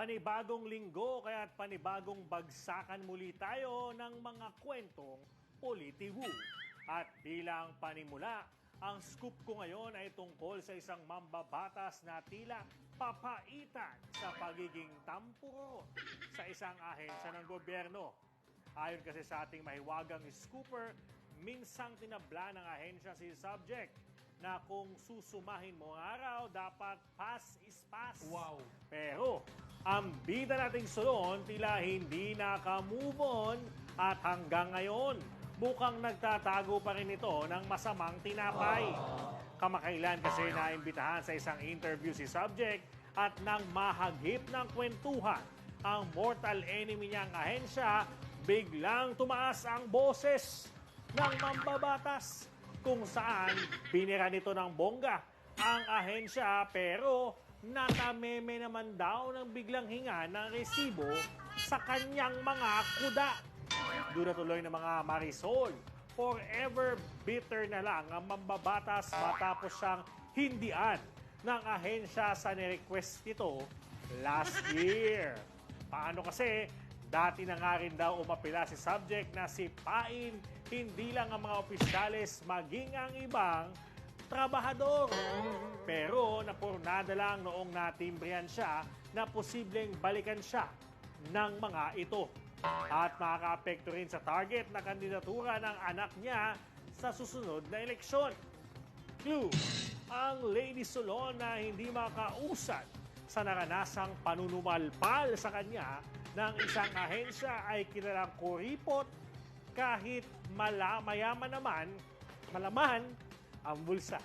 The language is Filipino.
Panibagong linggo kaya't panibagong bagsakan muli tayo ng mga kwentong politiwu. At bilang panimula, ang scoop ko ngayon ay tungkol sa isang mambabatas na tila papaitan sa pagiging tampuro sa isang ahensya ng gobyerno. Ayon kasi sa ating mahiwagang scooper, minsang tinabla ng ahensya si subject na kung susumahin mo araw, dapat pass is pass. Wow. Ang bida nating sulon tila hindi naka-move on at hanggang ngayon, mukhang nagtatago pa rin ito ng masamang tinapay. Kamakailan kasi naimbitahan sa isang interview si Subject at nang mahagip ng kwentuhan ang mortal enemy niyang ahensya, biglang tumaas ang boses ng mambabatas kung saan binira nito ng bongga ang ahensya pero natameme naman daw ng biglang hinga ng resibo sa kanyang mga kuda. Na tuloy ng mga Marisol. Forever bitter na lang ang mambabatas matapos siyang hindian ng ahensya sa nirequest nito last year. Paano kasi, dati na nga rin daw umapila si subject na si Pain, hindi lang ang mga opisyales, maging ang ibang trabahador. Pero napurnada lang noong natimbrihan siya na posibleng balikan siya ng mga ito. At makaka-apekto rin sa target na kandidatura ng anak niya sa susunod na eleksyon. Clue, ang Lady Solon na hindi makausad sa naranasang panunumalpal sa kanya ng isang ahensya ay kilalang kuripot kahit mala, mayaman naman, malaman ang bulsa.